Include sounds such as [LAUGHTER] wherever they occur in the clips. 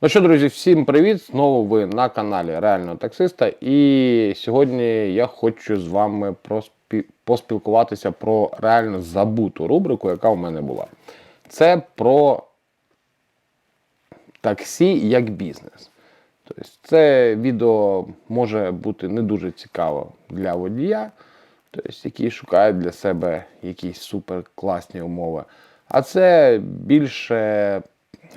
Ну що, друзі, всім привіт! Знову ви на каналі Реального таксиста. І сьогодні я хочу з вами поспілкуватися про реально забуту рубрику, яка у мене була. Це про таксі як бізнес. Тобто це відео може бути не дуже цікаво для водія, тобто, який шукає для себе якісь супер класні умови. А це більше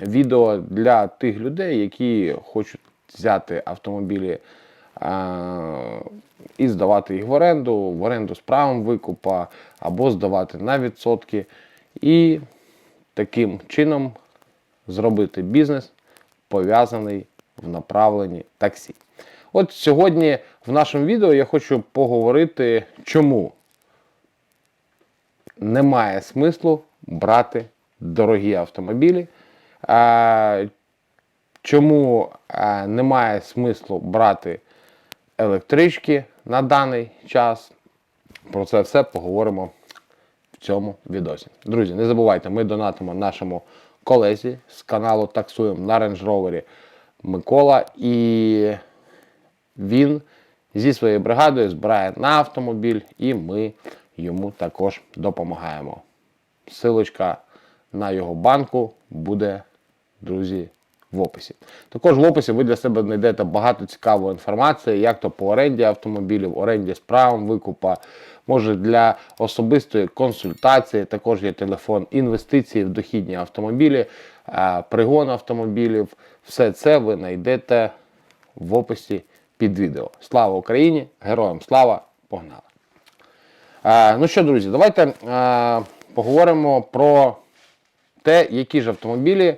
відео для тих людей, які хочуть взяти автомобілі а, і здавати їх в оренду, в оренду з правом викупа або здавати на відсотки. І таким чином зробити бізнес, пов'язаний в направленні таксі. От сьогодні в нашому відео я хочу поговорити, чому немає смислу брати дорогі автомобілі. Чому немає смислу брати електрички на даний час? Про це все поговоримо в цьому відосі. Друзі, не забувайте, ми донатимо нашому колезі з каналу Таксуємо на Range Rover Микола. І він зі своєю бригадою збирає на автомобіль, і ми йому також допомагаємо. Силочка на його банку буде, друзі, в описі. Також в описі ви для себе знайдете багато цікавої інформації, як то по оренді автомобілів, оренді з правом викупа, може для особистої консультації. Також є телефон інвестиції в дохідні автомобілі, е, пригон автомобілів. Все це ви знайдете в описі під відео. Слава Україні! Героям слава! Погнали! Е, ну що, друзі, давайте е, поговоримо про те, які ж автомобілі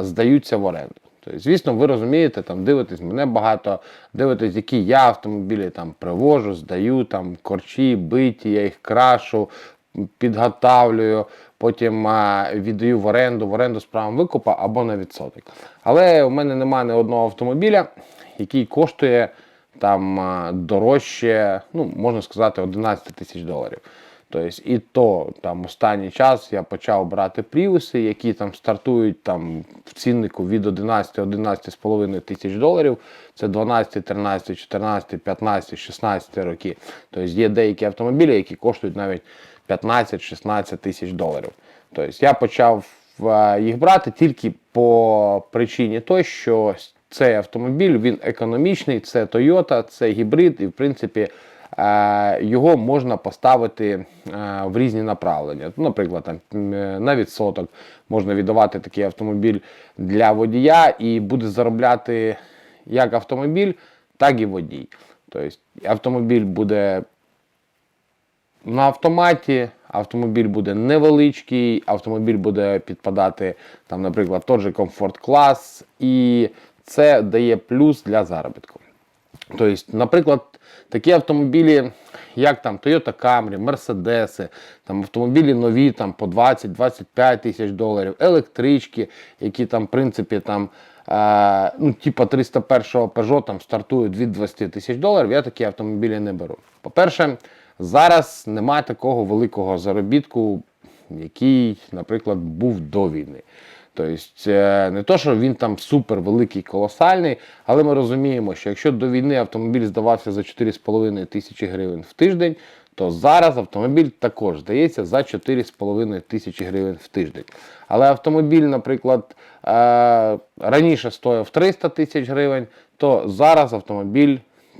здаються в оренду. Тобто, звісно, ви розумієте, там дивитесь мене багато, дивитесь, які я автомобілі там привожу, здаю, там корчі, биті, я їх крашу, підготавлюю, потім а, віддаю в оренду, в оренду з правом викупа або на відсоток. Але у мене немає ні одного автомобіля, який коштує там дорожче, ну, можна сказати, 11 тисяч доларів. Тобто, і то там останній час я почав брати пріуси, які там стартують там в ціннику від 11 11,5 тисяч доларів. Це 12, 13, 14, 15, 16 роки. Тобто є деякі автомобілі, які коштують навіть 15-16 тисяч доларів. Тобто я почав е, їх брати тільки по причині той, що цей автомобіль він економічний, це Toyota, це гібрид, і в принципі е, його можна поставити е, в різні направлення. Наприклад, там, е, на відсоток можна віддавати такий автомобіль для водія і буде заробляти як автомобіль, так і водій. Тобто автомобіль буде на автоматі автомобіль буде невеличкий, автомобіль буде підпадати, там, наприклад, той же комфорт клас, і це дає плюс для заробітку. Тобто, наприклад, такі автомобілі, як там Toyota Camry, Mercedes, там автомобілі нові там, по 20-25 тисяч доларів, електрички, які там, в принципі, там, е, ну, типа 301 Peugeot там стартують від 20 тисяч доларів, я такі автомобілі не беру. По-перше, зараз немає такого великого заробітку, який, наприклад, був до війни. Тобто е, не то, що він там супер великий, колосальний, але ми розуміємо, що якщо до війни автомобіль здавався за 4,5 тисячі гривень в тиждень, то зараз автомобіль також здається за 4,5 тисячі гривень в тиждень. Але автомобіль, наприклад, е, раніше стояв 300 тисяч гривень, то зараз автомобіль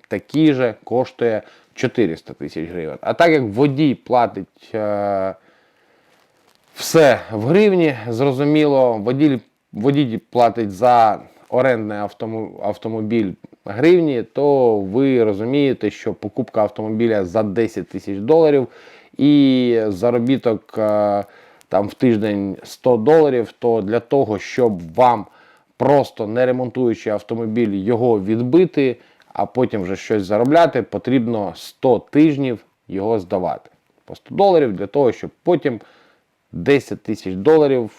такий же коштує 400 тисяч гривень. А так як водій платить. Все в гривні, зрозуміло, водій, водій платить за орендний автомобіль гривні, то ви розумієте, що покупка автомобіля за 10 тисяч доларів і заробіток е, там в тиждень 100 доларів, то для того, щоб вам просто не ремонтуючи автомобіль, його відбити, а потім вже щось заробляти, потрібно 100 тижнів його здавати. По 100 доларів для того, щоб потім 10 тисяч доларів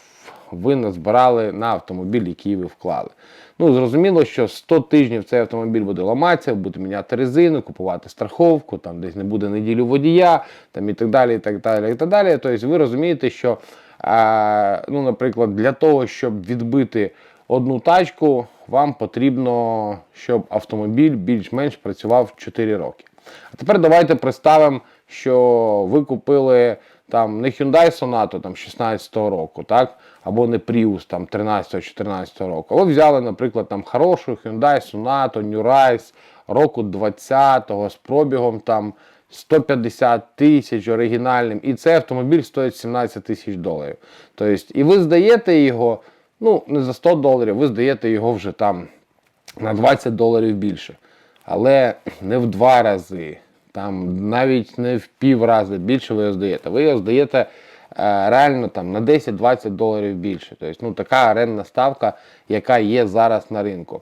ви назбирали на автомобіль, який ви вклали. Ну, зрозуміло, що 100 тижнів цей автомобіль буде ламатися, буде міняти резину, купувати страховку, там десь не буде неділю водія, там і так далі, і так далі, і так далі. Тобто ви розумієте, що, е, ну, наприклад, для того, щоб відбити одну тачку, вам потрібно, щоб автомобіль більш-менш працював 4 роки. А тепер давайте представимо, що ви купили там не Hyundai Sonata там 16-го року, так? Або не Prius там 13-14 року. А ви взяли, наприклад, там хорошу Hyundai Sonata, New Rise року 20-го з пробігом там 150 тисяч оригінальним, і цей автомобіль стоїть 17 тисяч доларів. Тобто, і ви здаєте його, ну, не за 100 доларів, ви здаєте його вже там на 20 доларів більше. Але не в два рази, там навіть не в пів рази більше ви його здаєте. Ви його здаєте е, реально там на 10-20 доларів більше. Тобто, ну, така орендна ставка, яка є зараз на ринку.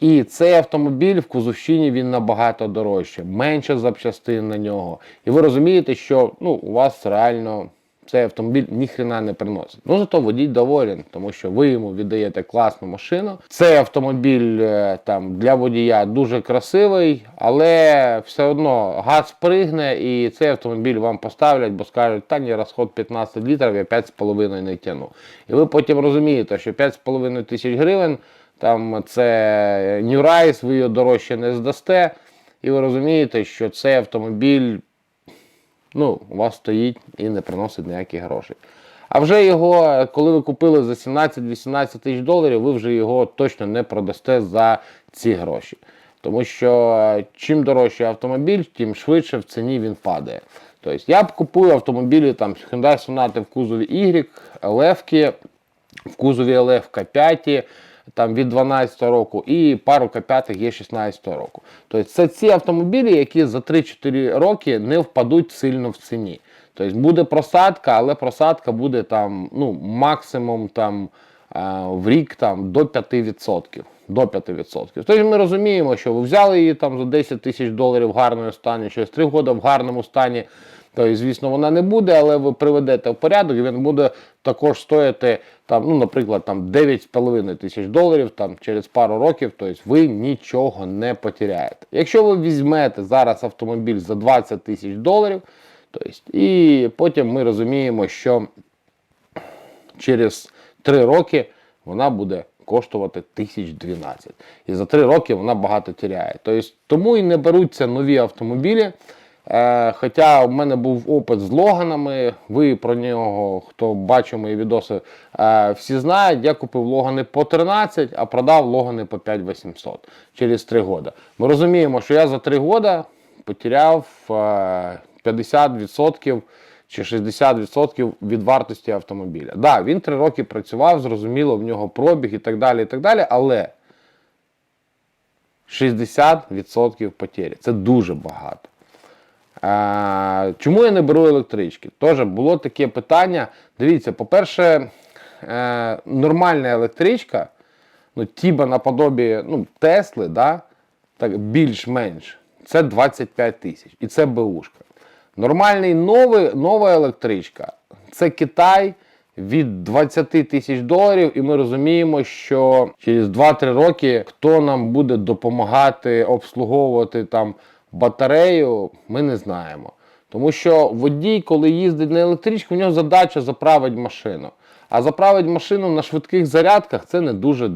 І цей автомобіль в Кузовщині він набагато дорожче, менше запчастин на нього. І ви розумієте, що ну, у вас реально цей автомобіль ніхрена не приносить. Ну зато водій доволен, тому що ви йому віддаєте класну машину. Цей автомобіль е, там для водія дуже красивий, але все одно газ пригне і цей автомобіль вам поставлять, бо скажуть, та ні, розход 15 літрів, я 5,5 не тяну. І ви потім розумієте, що 5,5 тисяч гривень. Там це New Rise, ви його дорожче не здасте. І ви розумієте, що цей автомобіль ну, у вас стоїть і не приносить ніяких грошей. А вже його, коли ви купили за 17-18 тисяч доларів, ви вже його точно не продасте за ці гроші. Тому що е, чим дорожчий автомобіль, тим швидше в ціні він падає. Тобто я б купую автомобілі там Hyundai Sonata в кузові Y, LF, в кузові LF K5, там від 12 року, і пару К5 є 16 року. Тобто це ці автомобілі, які за 3-4 роки не впадуть сильно в ціні. Тобто буде просадка, але просадка буде там ну, максимум там, е, в рік там, до 5%. До 5%. Тобто ми розуміємо, що ви взяли її там за 10 тисяч доларів в гарному стані, через 3 роки в гарному стані. Тобто, звісно, вона не буде, але ви приведете в порядок, і він буде також стояти, там, ну, наприклад, там 9,5 тисяч доларів там, через пару років, тобто ви нічого не потеряєте. Якщо ви візьмете зараз автомобіль за 20 тисяч доларів, тобто, і потім ми розуміємо, що через 3 роки вона буде коштувати 1012. І за 3 роки вона багато тіряє. Тобто, тому і не беруться нові автомобілі. Е, Хоча в мене був опит з Логанами, ви про нього, хто бачив мої відоси, е, всі знають, я купив Логани по 13, а продав Логани по 5800 через 3 роки. Ми розуміємо, що я за 3 роки потеряв е, 50% чи 60% від вартості автомобіля. Так, да, він 3 роки працював, зрозуміло, в нього пробіг і так далі, і так далі, але 60% потері. Це дуже багато. А, чому я не беру електрички? Тож було таке питання. Дивіться, по-перше, е, нормальна електричка, ну, тіба наподобі ну, Тесли, да, так, більш-менш, це 25 тисяч. І це БУшка. Нормальний новий, нова електричка це Китай від 20 тисяч доларів, і ми розуміємо, що через 2-3 роки хто нам буде допомагати обслуговувати там батарею, ми не знаємо. Тому що водій, коли їздить на електричку, у нього задача заправити машину. А заправити машину на швидких зарядках це не дуже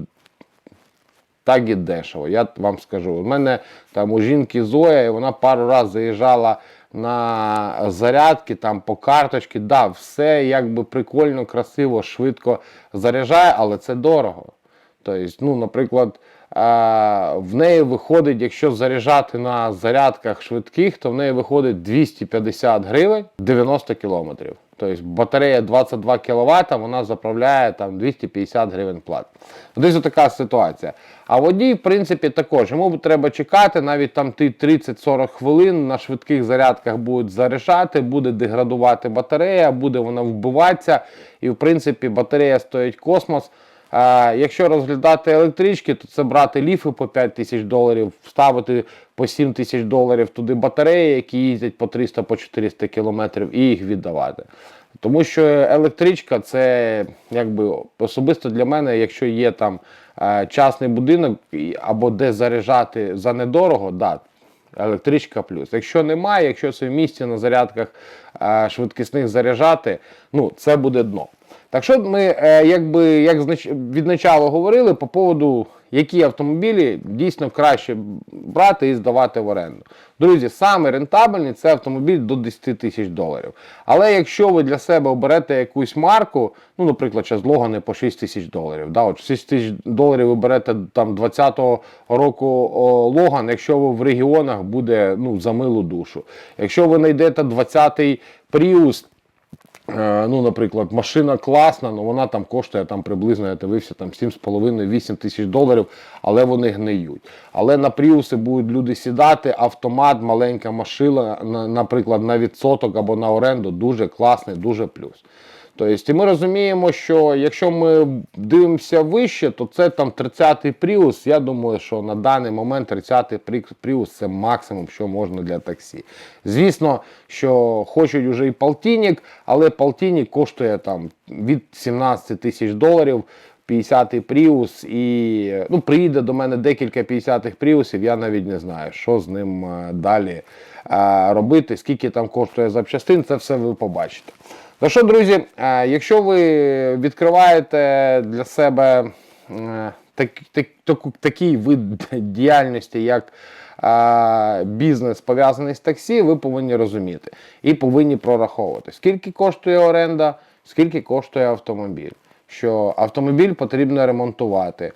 так і дешево. Я вам скажу. У мене там у жінки Зоя, і вона пару разів заїжджала на зарядки там по карточці. Да, все якби прикольно, красиво, швидко заряджає, але це дорого. Тобто, ну, наприклад, в неї виходить, якщо заряджати на зарядках швидких, то в неї виходить 250 гривень 90 кілометрів. Тобто батарея 22 кВт, вона заправляє там 250 гривень плат. Десь така ситуація. А водій, в принципі, також йому треба чекати, навіть там ти 30-40 хвилин на швидких зарядках будуть заряджати, буде деградувати батарея, буде вона вбиватися. І в принципі батарея стоїть космос. Якщо розглядати електрички, то це брати ліфи по 5 тисяч доларів, вставити по 7 тисяч доларів туди батареї, які їздять по 300 по 400 кілометрів, і їх віддавати. Тому що електричка це якби особисто для мене, якщо є там е, частний будинок або де заряджати за недорого, да, електричка плюс. Якщо немає, якщо це в місті на зарядках е, швидкісних заряджати, ну це буде дно. Так що ми е, якби як відначало говорили по поводу, які автомобілі дійсно краще брати і здавати в оренду. Друзі, саме рентабельний це автомобіль до 10 тисяч доларів. Але якщо ви для себе оберете якусь марку, ну, наприклад, зараз Логани по 6 тисяч доларів. Да, от 6 тисяч доларів ви берете там 20-го року Логан, якщо ви в регіонах буде ну, за милу душу. Якщо ви знайдете 20-й Prius, Ну, наприклад, машина класна, але вона там коштує там приблизно, я дивився, там 7,5-8 тисяч доларів, але вони гниють. Але на пріуси будуть люди сідати, автомат, маленька машина, наприклад, на відсоток або на оренду, дуже класний, дуже плюс. Тобто, і ми розуміємо, що якщо ми дивимося вище, то це там 30-й Prius. Я думаю, що на даний момент 30-й Pri- Prius це максимум, що можна для таксі. Звісно, що хочуть уже і полтинник, але полтинник коштує там від 17 тисяч доларів. 50-й Prius і ну, приїде до мене декілька 50-х Priusів, я навіть не знаю, що з ним е, далі е, робити, скільки там коштує запчастин, це все ви побачите. Ну що, друзі, е, якщо ви відкриваєте для себе е, так, так, такий вид [LAUGHS] діяльності, як бізнес пов'язаний з таксі, ви повинні розуміти і повинні прораховувати, скільки коштує оренда, скільки коштує автомобіль. Що автомобіль потрібно ремонтувати,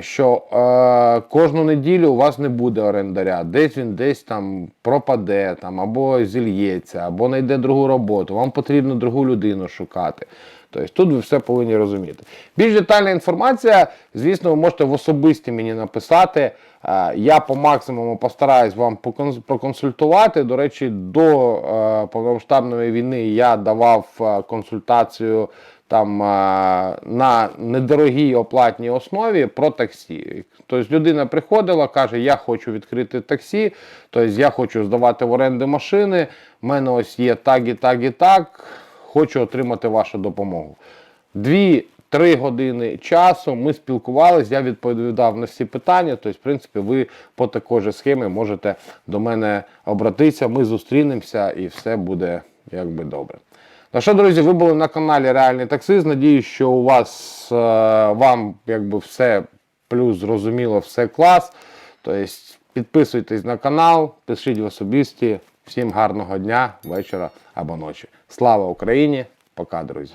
що е, кожну неділю у вас не буде орендаря, десь він десь там пропаде, там, або зільється, або знайде другу роботу, вам потрібно другу людину шукати. Тобто тут ви все повинні розуміти. Більш детальна інформація, звісно, ви можете в особисті мені написати. Е, Я по максимуму постараюсь вам проконсультувати. До речі, до е, повномасштабної війни я давав е, консультацію там на недорогій оплатній основі про таксі. Тобто людина приходила, каже, я хочу відкрити таксі, тобто я хочу здавати в оренди машини, в мене ось є так і так і так, хочу отримати вашу допомогу. Дві-три години часу ми спілкувалися, я відповідав на всі питання. Тобто, в принципі, ви по такій же схемі можете до мене обратитися, ми зустрінемося і все буде якби добре. Ну що, друзі, ви були на каналі Реальний таксист. Надіюсь, що у вас е, вам якби все плюс зрозуміло, все клас. Тобто підписуйтесь на канал, пишіть в особисті. Всім гарного дня, вечора або ночі. Слава Україні! Пока, друзі!